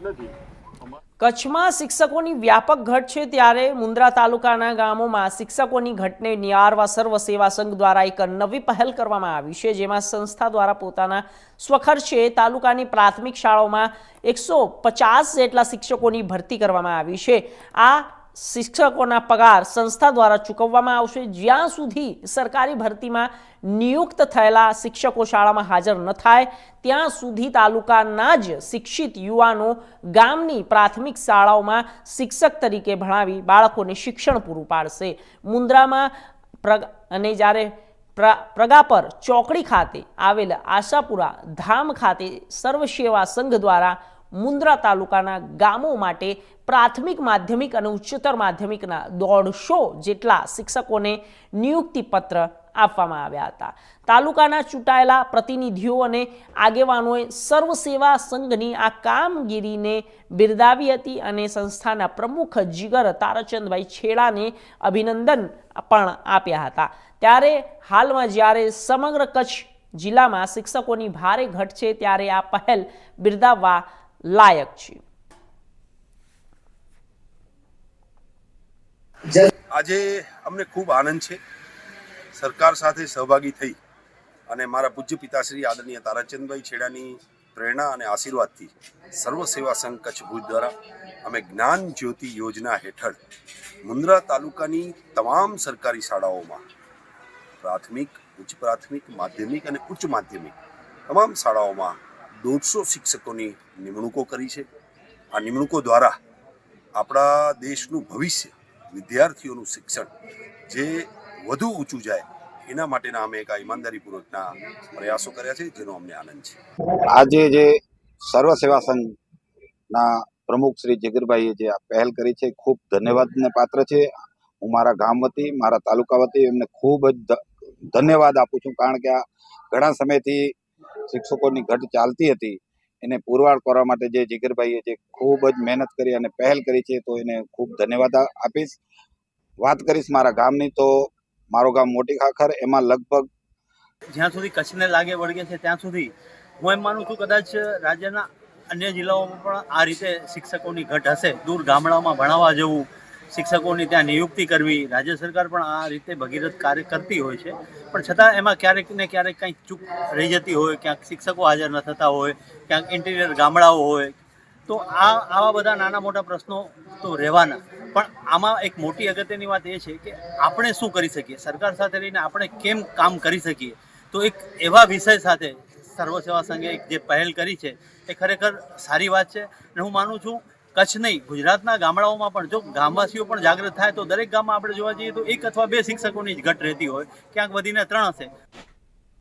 કચ્છમાં શિક્ષકોની વ્યાપક ઘટ છે ત્યારે મુન્દ્રા તાલુકાના ગામોમાં શિક્ષકોની ઘટને નિહારવા સર્વ સેવા સંઘ દ્વારા એક નવી પહેલ કરવામાં આવી છે, જેમાં સંસ્થા દ્વારા પોતાના સ્વખર્ચે તાલુકાની પ્રાથમિક શાળાઓમાં એકસો પચાસ જેટલા શિક્ષકોની ભરતી કરવામાં આવી છે. આ શિક્ષકોના પગાર સંસ્થા દ્વારા ચૂકવવામાં આવશે. જ્યાં સુધી સરકારી ભરતીમાં નિયુક્ત થયેલા શિક્ષકો શાળામાં હાજર ન થાય, ત્યાં સુધી તાલુકાના જ શિક્ષિત યુવાનો ગામની પ્રાથમિક શાળાઓમાં શિક્ષક તરીકે ભણાવી બાળકોને શિક્ષણ પૂરું પાડશે. મુન્દ્રામાં પ્રગ, અને જ્યારે પ્ર પ્રગાપર ચોકડી ખાતે આવેલ આશાપુરા ધામ ખાતે સર્વસેવા સંઘ દ્વારા મુન્દ્રા તાલુકાના ગામો માટે પ્રાથમિક માધ્યમિક અને ઉચ્ચતર માધ્યમિકના દોઢસો જેટલા શિક્ષકોને નિયુક્તિ પત્ર આપવામાં આવ્યા હતા. તાલુકાના ચૂંટાયેલા પ્રતિનિધિઓ અને આગેવાનોએ સર્વ સેવા સંઘની આ કામગીરીને બિરદાવી હતી અને સંસ્થાના પ્રમુખ જીગર તારાચંદભાઈ છેડાને અભિનંદન પણ આપ્યા હતા. ત્યારે હાલમાં જ્યારે સમગ્ર કચ્છ જિલ્લામાં શિક્ષકોની ભારે ઘટ છે, ત્યારે આ પહેલ બિરદાવવા લાયક છે. આજે અમને ખૂબ આનંદ છે. સરકાર સાથે સહભાગી થઈ અને મારા પૂજ્ય પિતાશ્રી આદરણીય તારાચંદભાઈ છેડાની પ્રેરણા અને આશીર્વાદથી સર્વ સેવા સંઘ કચ્છ ભુજ દ્વારા અમે જ્ઞાન જ્યોતિ યોજના હેઠળ મુન્દ્રા તાલુકાની તમામ સરકારી શાળાઓમાં પ્રાથમિક, ઉચ્ચ પ્રાથમિક, માધ્યમિક અને ઉચ્ચ માધ્યમિક તમામ શાળાઓમાં દોઢસો શિક્ષકોની નિમણૂકો કરી છે. આ નિમણૂકો દ્વારા આપણા દેશનું ભવિષ્ય, વિદ્યાર્થીઓનું શિક્ષણ જે વધુ ઊંચું જાય, એના માટેના અમે એક ઈમાનદારીપૂર્વકના પ્રયાસો કર્યા છે, જેનો અમને આનંદ છે. આજે જે સર્વ સેવા સંઘના પ્રમુખ શ્રી જગીરભાઈએ જે આ પહેલ કરી છે, ખૂબ ધન્યવાદને પાત્ર છે. હું મારા ગામ વતી, મારા તાલુકા વતી એમને ખૂબ જ ધન્યવાદ આપું છું, કારણ કે આ ઘણા સમયથી શિક્ષકોની ઘટ ચાલતી હતી, એને પુરવાર કરવા માટે જે જીગરભાઈએ જે ખૂબ જ મહેનત કરી અને પહેલ કરી છે, તો એને ખૂબ ધન્યવાદ આપીશ. વાત કરીશ મારા ગામની, તો મારું ગામ મોટી ખાખર, એમાં લગભગ જ્યાં સુધી કચ્છને લાગે વળગે છે, ત્યાં સુધી હું એમ માનું છું કદાચ રાજ્યના અન્ય જિલ્લાઓમાં પણ આ રીતે શિક્ષકોની ઘટ હશે. દૂર ગામડાઓમાં ભણાવવા જવું શિક્ષકોની ત્યાં નિયુક્તિ કરવી, રાજ્ય સરકાર પણ આ રીતે ભગીરથ કાર્ય કરતી હોય છે. પણ છતાં એમાં ક્યારેક ને ક્યારેક કંઈક ચૂક રહી જતી હોય, ક્યાંક શિક્ષકો હાજર ન થતા હોય, ક્યાંક ઇન્ટિરિયર ગામડાઓ હોય. તો આ, આવા બધા નાના મોટા પ્રશ્નો તો રહેવાના. પણ આમાં એક મોટી અગત્યની વાત એ છે કે આપણે શું કરી શકીએ? સરકાર સાથે રહીને આપણે કેમ કામ કરી શકીએ? તો એક એવા વિષય સાથે સર્વ સેવા સંઘે જે પહેલ કરી છે, એ ખરેખર સારી વાત છે. અને હું માનું છું કચ્છ નહીં, ગુજરાતના ગામડાઓમાં પણ જો ગામવાસીઓ પણ જાગૃત થાય તો દરેક ગામમાં આપણે જોવા જઈએ તો એક અથવા બે શિક્ષકોની જ ઘટ રહેતી હોય, ક્યાંક વધીને ત્રણ હશે.